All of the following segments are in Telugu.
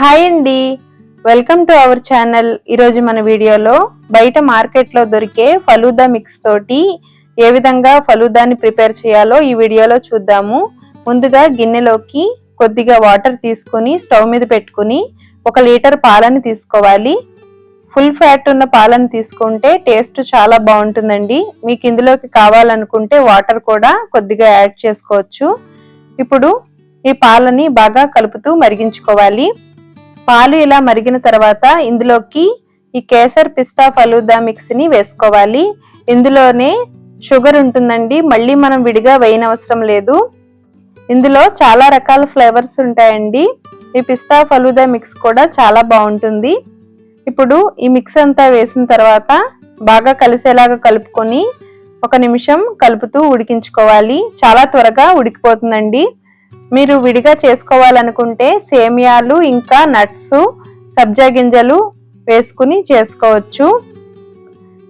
హాయ్ అండి. Welcome to our channel. ఈరోజు మన వీడియోలో బయట మార్కెట్లో దొరికే ఫలూదా మిక్స్ తోటి ఏ విధంగా ఫలూదాని ప్రిపేర్ చేయాలో ఈ వీడియోలో చూద్దాము. ముందుగా గిన్నెలోకి కొద్దిగా వాటర్ తీసుకుని స్టవ్ మీద పెట్టుకుని ఒక లీటర్ పాలని తీసుకోవాలి. ఫుల్ ఫ్యాట్ ఉన్న పాలను తీసుకుంటే టేస్ట్ చాలా బాగుంటుందండి. మీకు ఇందులోకి కావాలనుకుంటే వాటర్ కూడా కొద్దిగా యాడ్ చేసుకోవచ్చు. ఇప్పుడు ఈ పాలని బాగా కలుపుతూ మరిగించుకోవాలి. పాలు ఇలా మరిగిన తర్వాత ఇందులోకి ఈ కేసర్ పిస్తా ఫలూదా మిక్స్ని వేసుకోవాలి. ఇందులోనే షుగర్ ఉంటుందండి. మళ్ళీ మనం విడిగా వేయనవసరం లేదు. ఇందులో చాలా రకాల ఫ్లేవర్స్ ఉంటాయండి. ఈ పిస్తా ఫలూదా మిక్స్ కూడా చాలా బాగుంటుంది. ఇప్పుడు ఈ మిక్స్ అంతా వేసిన తర్వాత బాగా కలిసేలాగా కలుపుకొని ఒక నిమిషం కలుపుతూ ఉడికించుకోవాలి. చాలా త్వరగా ఉడికిపోతుందండి. మీరు విడిగా చేసుకోవాలనుకుంటే సేమియాలు ఇంకా నట్స్ సబ్జా గింజలు వేసుకుని చేసుకోవచ్చు.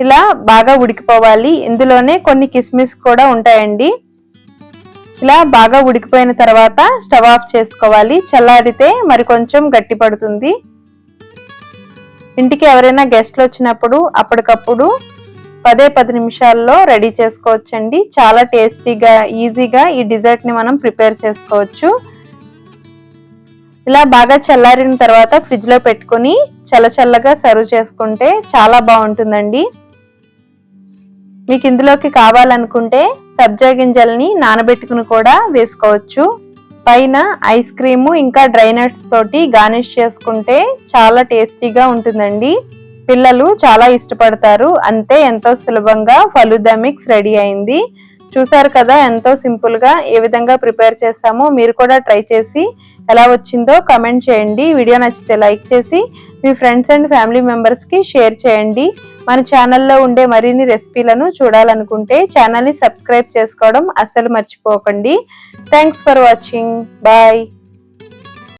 ఇలా బాగా ఉడికిపోవాలి. ఇందులోనే కొన్ని కిస్మిస్ కూడా ఉంటాయండి. ఇలా బాగా ఉడికిపోయిన తర్వాత స్టవ్ ఆఫ్ చేసుకోవాలి. చల్లారితే మరి కొంచెం గట్టి పడుతుంది. ఇంటికి ఎవరైనా గెస్ట్లు వచ్చినప్పుడు అప్పటికప్పుడు పదే పది నిమిషాల్లో రెడీ చేసుకోవచ్చండి. చాలా టేస్టీగా ఈజీగా ఈ డిజర్ట్ని మనం ప్రిపేర్ చేసుకోవచ్చు. ఇలా బాగా చల్లారిన తర్వాత ఫ్రిడ్జ్లో పెట్టుకుని చల్లచల్లగా సర్వ్ చేసుకుంటే చాలా బాగుంటుందండి. మీకు ఇందులోకి కావాలనుకుంటే సబ్జా గింజల్ని నానబెట్టుకుని కూడా వేసుకోవచ్చు. పైన ఐస్ క్రీము ఇంకా డ్రై నట్స్ తోటి గార్నిష్ చేసుకుంటే చాలా టేస్టీగా ఉంటుందండి. పిల్లలు చాలా ఇష్టపడతారు. అంతే ఎంతో సులభంగా ఫలుదా మిక్స్ రెడీ అయింది. చూసారు కదా ఎంతో సింపుల్గా ఏ విధంగా ప్రిపేర్ చేస్తామో మీరు కూడా ట్రై చేసి ఎలా వచ్చిందో కమెంట్ చేయండి. వీడియో నచ్చితే లైక్ చేసి మీ ఫ్రెండ్స్ అండ్ ఫ్యామిలీ మెంబర్స్కి షేర్ చేయండి. మన ఛానల్లో ఉండే మరిన్ని రెసిపీలను చూడాలనుకుంటే ఛానల్ని సబ్స్క్రైబ్ చేసుకోవడం అస్సలు మర్చిపోకండి. Thanks for watching. బాయ్.